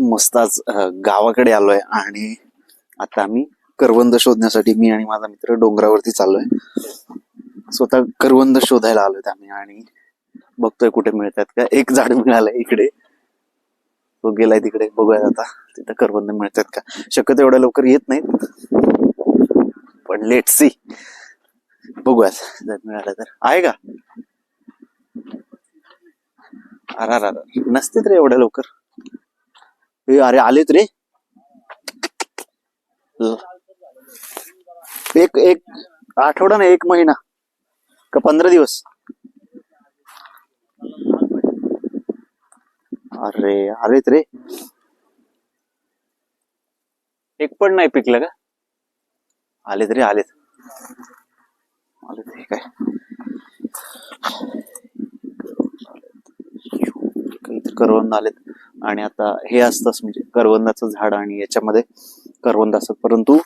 मस्त आज गावाकडे आलोय आणि आता आम्ही करवंद शोधण्यासाठी मी आणि माझा मित्र डोंगरावरती चाललोय. स्वतः करवंद शोधायला आलोय आम्ही आणि बघतोय कुठे मिळतात का. एक झाड मिळालंय इकडे. तो गेलाय तिकडे. बघूया आता तिथं करवंद मिळतात का. शक्यतो एवढ्या लवकर येत नाहीत. पण लेट सी बघूयात. जर मिळालं तर. आहे का? अरे अरे अरे नसते रे एवढ्या लवकर. ए, अरे आलेत रे. ल- एक एक आठवडा ना एक महिना. का पंधरा दिवस? अरे आलेत रे. एक पण नाही पिकलं का? आलेत रे आलेत. आलेत रे काय? करवंद आलेत. आणि आता हे असतंच म्हणजे करवंदाचं झाड आणि याच्यामध्ये करवंद असतात. परंतु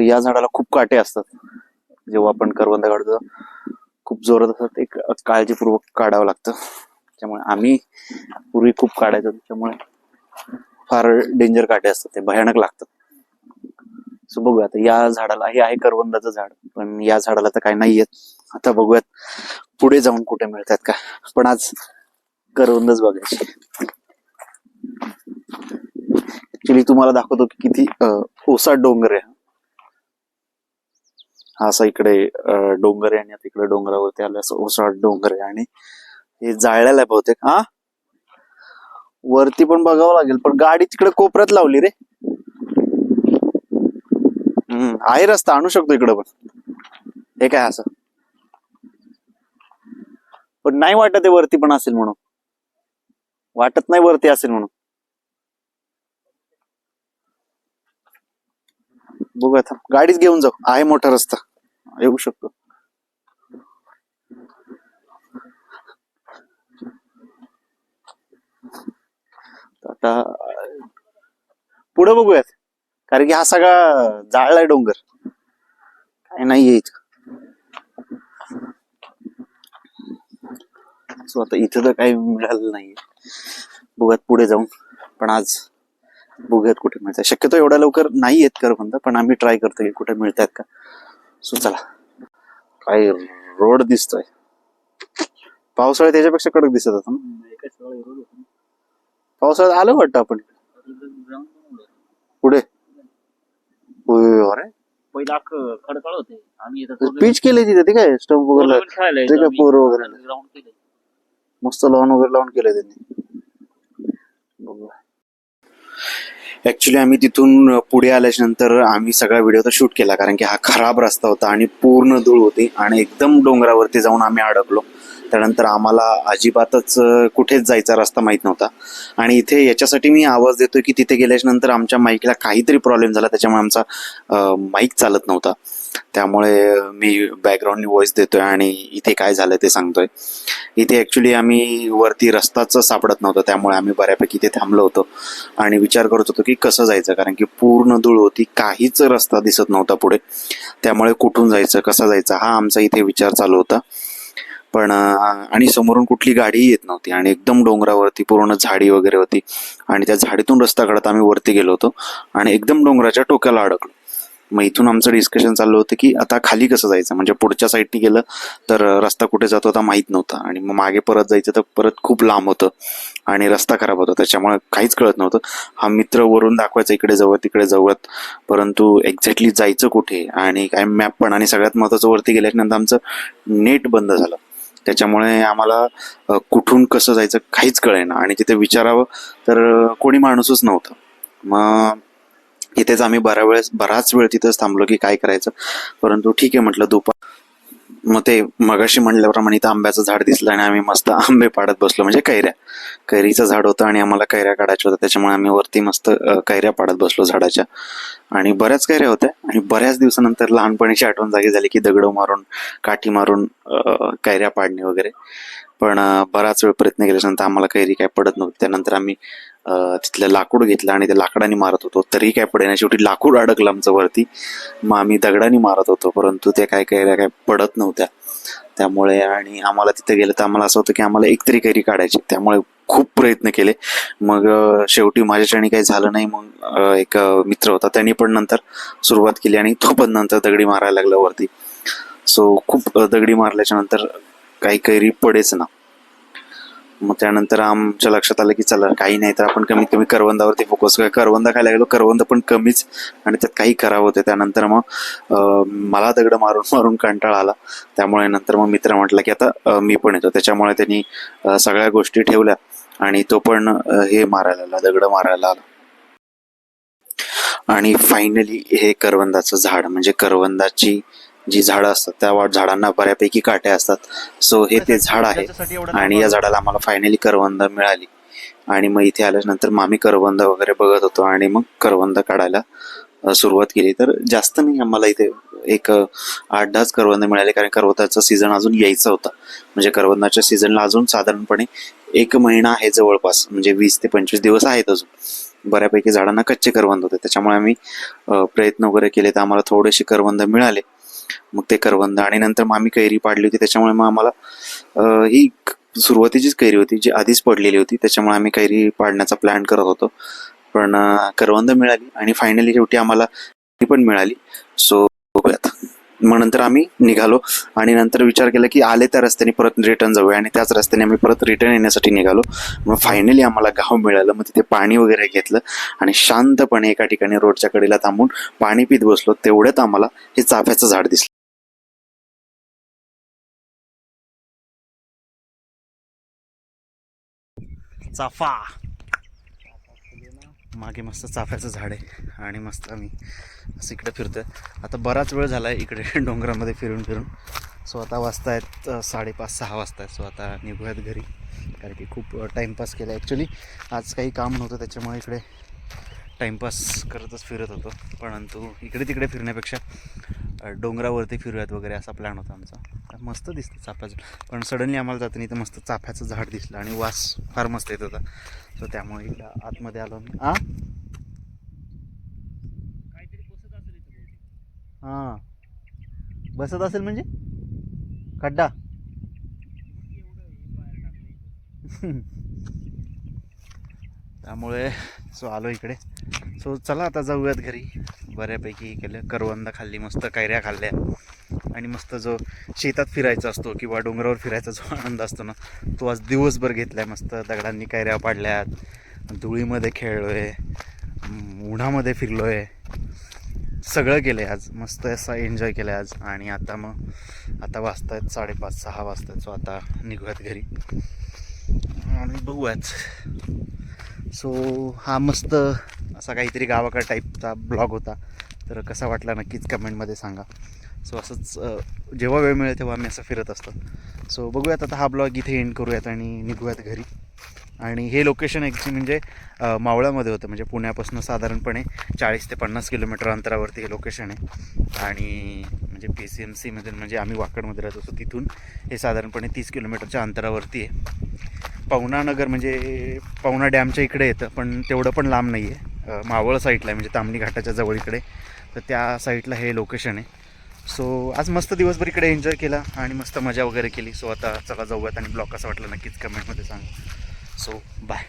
या झाडाला खूप काटे असतात. जेव्हा आपण करवंद काढतो खूप जोरात असतात. एक काळजीपूर्वक काढावं लागतं. त्यामुळे आम्ही पूर्वी खूप काढायचो. त्याच्यामुळे फार डेंजर काटे असतात. ते भयानक लागतात. सो बघूया. आता या झाडाला हे आहे करवंदाचं झाड. पण या झाडाला तर काय नाहीयेत. आता बघूयात पुढे जाऊन कुठे मिळतात का पण आज करवंदच बघायची. ऍक्च्युली तुम्हाला दाखवतो की किती ओसा डोंगर आहे हा. असा इकडे डोंगर आहे आणि आता इकडे डोंगरावरती आलं असं ओसाड डोंगर आहे आणि हे जाळलेलं आहे बहुतेक हा? वरती पण बघावं लागेल पण गाडी तिकडे कोपऱ्यात लावली रे. हम्म आहे रस्ता आणू शकतो इकडे पण. हे काय असं? पण नाही वाटत ते वरती पण असेल म्हणून. वाटत नाही वरती असेल म्हणून. बघूया थांब. गाडीच घेऊन जाऊ. आहे मोठा रस्ता. येऊ शकतो. आता पुढे बघूयात. कारण की हा सगळा जाळलाय डोंगर. काय नाहीये इथं. सो आता इथं तर काही मिळालं नाहीये. बघूयात पुढे जाऊन. पण आज बघूयात कुठे मिळतात शक्यतो एवढ्या लवकर नाही येत करवंद पण आम्ही ट्राय करतो की कुठे मिळतात का. सो चला. काय रोड दिसतोय. पावसाळ्यात त्याच्यापेक्षा कडक दिसत होता ना. पावसाळ्यात आलं वाटतं आपण. पुढे. अरे पहिला खडकाळ होते. आम्ही इथं पीच केली तिथे ते काय स्टंप वगैरे खेळायला ते काय पोरं वगैरे ग्राउंड केले मस्त लॉन वगैरे लावून केलं त्यांनी. ऍक्च्युली आम्ही तिथून पुढे आल्याच्यानंतर आम्ही सगळा व्हिडिओ तर शूट केला कारण की हा खराब रस्ता होता आणि पूर्ण धूळ होती आणि एकदम डोंगरावरती जाऊन आम्ही अडकलो. त्यानंतर आम्हाला अजिबातच कुठेच जायचा रस्ता माहीत नव्हता. आणि इथे याच्यासाठी मी आवाज देतोय की तिथे गेल्याच्यानंतर आमच्या माईकला काहीतरी प्रॉब्लेम झाला त्याच्यामुळे आमचा माईक चालत नव्हता. त्यामुळे मी बॅकग्राऊंडनी व्हॉइस देतोय आणि इथे काय झालं ते सांगतोय. इथे ॲक्च्युली आम्ही वरती रस्ताच सापडत नव्हतं त्यामुळे आम्ही बऱ्यापैकी इथे थांबलो होतो. आणि विचार करत होतो की कसं जायचं कारण की पूर्ण धूळ होती काहीच रस्ता दिसत नव्हता पुढे. त्यामुळे कुठून जायचं कसं जायचं हा आमचा इथे विचार चालू होता. पण आणि समोरून कुठली गाडीही येत नव्हती आणि एकदम डोंगरावरती पूर्ण झाडी वगैरे होती. आणि त्या झाडीतून रस्ता काढत आम्ही वरती गेलो होतो आणि एकदम डोंगराच्या टोक्याला अडकलो. मग इथून आमचं डिस्कशन चाललं होतं की आता खाली कसं जायचं? म्हणजे पुढच्या साईडनी गेलं तर रस्ता कुठे जातो आता माहीत नव्हता. आणि मग मागे परत जायचं तर परत खूप लांब होतं. आणि रस्ता खराब होता. त्याच्यामुळे काहीच कळत नव्हतं. हा मित्र वरून दाखवायचा इकडे जाऊयात तिकडे जाऊयात परंतु एक्झॅक्टली जायचं कुठे? आणि काय मॅप पण. आणि सगळ्यात महत्त्वाचं वरती गेल्यानंतर आमचं नेट बंद झालं. त्याच्यामुळे आम्हाला कुठून कसं जायचं काहीच कळेना. आणि तिथे विचारावं तर कोणी माणूसच नव्हतं. मग इथेच आम्ही बऱ्या वेळेस बराच वेळ तिथंच थांबलो की काय करायचं. परंतु ठीक आहे म्हटलं दुपार मग ते मगाशी म्हणल्याप्रमाणे इथं आंब्याचं झाड दिसलं आणि आम्ही मस्त आंबे पाडत बसलो. म्हणजे कैऱ्या. कैरीचं झाड होतं आणि आम्हाला कैऱ्या काढायच्या होत्या. त्याच्यामुळे आम्ही वरती मस्त कैऱ्या पाडत बसलो झाडाच्या. आणि बऱ्याच कैऱ्या होत्या. आणि बऱ्याच दिवसानंतर लहानपणीची आठवण जागी झाली की दगड मारून काठी मारून कैऱ्या पाडणे वगैरे. पण बराच वेळ प्रयत्न केल्याच्यानंतर आम्हाला कैरी काय पडत नव्हती. त्यानंतर आम्ही तिथलं लाकूड घेतलं आणि ते लाकडाने मारत होतो. तरी काय पडेना शेवटी लाकूड अडकलं आमचं वरती. मग आम्ही दगडाने मारत होतो. परंतु ते काय काय काय पडत नव्हत्या. त्यामुळे आणि आम्हाला तिथे गेलं तर आम्हाला असं होतं की आम्हाला एक तरी कैरी काढायची. त्यामुळे खूप प्रयत्न केले. मग शेवटी माझ्याच्याने काही झालं नाही. मग एक मित्र होता. त्यांनी पण नंतर सुरुवात केली आणि तो पण नंतर दगडी मारायला लागला वरती. सो खूप दगडी मारल्याच्या नंतर काही कैरी पडेच ना. मग त्यानंतर आमच्या लक्षात आलं की चला काही नाही तर आपण कमीत कमी करवंदावरती फोकस करूया. करवंद खायला गेलो करवंद पण कमीच आणि त्यात काही करावं होते त्यानंतर मग मला दगड मारून मारून कंटाळा आला. त्यामुळे नंतर मग मित्र म्हटला की आता मी पण येतो. त्याच्यामुळे त्यांनी सगळ्या गोष्टी ठेवल्या आणि तो पण हे मारायला आला दगड मारायला आला. आणि फायनली हे करवंदाचं झाड म्हणजे करवंदाची जी झाडं असतात त्या झाडांना बऱ्यापैकी काट्या असतात. सो हे ते झाड आहे आणि या झाडाला आम्हाला फायनली करवंद मिळाली. आणि मग इथे आल्यानंतर मग आम्ही करवंद वगैरे बघत होतो आणि मग करवंद काढायला सुरुवात केली. तर जास्त नाही आम्हाला इथे एक आठ दहाच करवंद मिळाले कारण करवंदाचा सीझन अजून यायचा होता. म्हणजे करवंदाच्या सीझनला अजून साधारणपणे एक महिना आहे जवळपास. म्हणजे वीस ते पंचवीस दिवस आहेत अजून. बऱ्यापैकी झाडांना कच्चे करवंद होते. त्याच्यामुळे आम्ही प्रयत्न वगैरे केले तर आम्हाला थोडेसे करवंद मिळाले. मग ते करवंद. आणि नंतर मग आम्ही कैरी पाडली होती. त्याच्यामुळे मग आम्हाला ही सुरुवातीचीच कैरी होती जी आधीच पडलेली होती. त्याच्यामुळे आम्ही कैरी पाडण्याचा प्लॅन करत होतो. पण करवंद मिळाली आणि फायनली शेवटी आम्हाला ती पण मिळाली. सो मग नंतर आम्ही निघालो. आणि नंतर विचार केला की आले त्या रस्त्याने परत रिटर्न जाऊया. आणि त्याच रस्त्याने आम्ही परत रिटर्न येण्यासाठी निघालो. मग फायनली आम्हाला गाव मिळालं. मग तिथे पाणी वगैरे घेतलं. आणि शांतपणे एका ठिकाणी रोडच्या कडेला थांबून पाणी पित बसलो. तेवढ्यात आम्हाला हे चाफ्याचं झाड दिसलं. चाफा. मागे मस्त चाफ्याचं झाड आहे आणि मस्त आम्ही असं इकडे फिरतोय. आता बराच वेळ झाला आहे इकडे डोंगरामध्ये फिरून फिरून. सो आता वाजता आहेत साडेपाच सहा वाजता आहेत. सो आता निघूयात घरी कारण की खूप टाईमपास केला ॲक्च्युली आज काही काम नव्हतं त्याच्यामुळे इकडे टाईमपास करतच फिरत होतो. परंतु इकडे तिकडे फिरण्यापेक्षा डोंगरावरती फिरूयात वगैरे असा प्लॅन होता आमचा. मस्त दिसतं चाफ्याचं. पण सडनली आम्हाला जाताना इथं मस्त चाफ्याचं झाड दिसलं आणि वास फार मस्त येत होता. सो त्यामुळे इकडं आतमध्ये आलो आ. हां. बसत असेल म्हणजे? खड्डा. त्यामुळे सो आलो इकडे. सो चला आता जाऊयात घरी. बऱ्यापैकी केलं. करवंद खाल्ली मस्त कैऱ्या खाल्ल्या. आणि मस्त जो शेतात फिरायचा असतो किंवा डोंगरावर फिरायचा जो आनंद असतो ना तो आज दिवसभर घेतला आहे मस्त. दगडांनी कैऱ्या पाडल्यात धुळीमध्ये खेळलो आहे उन्हामध्ये फिरलो आहे सगळं केलं आहे आज. मस्त असा एन्जॉय केलं आहे आज. आणि आता मग आता वाजतायत साडेपाच सहा वाजता सो आता निघूयात घरी. आणि बघूयाच सो हा मस्त असा काहीतरी गावाकडे टाईपचा ब्लॉग होता. तर कसा वाटला नक्कीच कमेंटमध्ये सांगा. सो असंच जेव्हा वेळ मिळेल तेव्हा आम्ही असं फिरत असतो. सो बघूयात आता हा ब्लॉग इथे एंड करूयात आणि निघूयात घरी. आणि हे लोकेशन ॲक्च्युली म्हणजे मावळामध्ये होतं. म्हणजे पुण्यापासून साधारणपणे चाळीस ते पन्नास किलोमीटर अंतरावरती हे लोकेशन आहे. आणि म्हणजे पी सी एम सीमधून म्हणजे आम्ही वाकडमध्ये राहत होतो. तिथून हे साधारणपणे तीस किलोमीटरच्या अंतरावरती आहे. पवनानगर म्हणजे पवना डॅमच्या इकडे येतं पण तेवढं पण लांब नाही आहे मावळ साईडला आहे. म्हणजे तामणी घाटाच्या जवळ इकडे तर त्या साईडला हे लोकेशन आहे. सो आज मस्त दिवसभर इकडे एन्जॉय केला आणि मस्त मजा वगैरे केली. सो आता चला जाऊयात आणि ब्लॉग कसा वाटला नक्कीच कमेंटमध्ये सांगा. So bye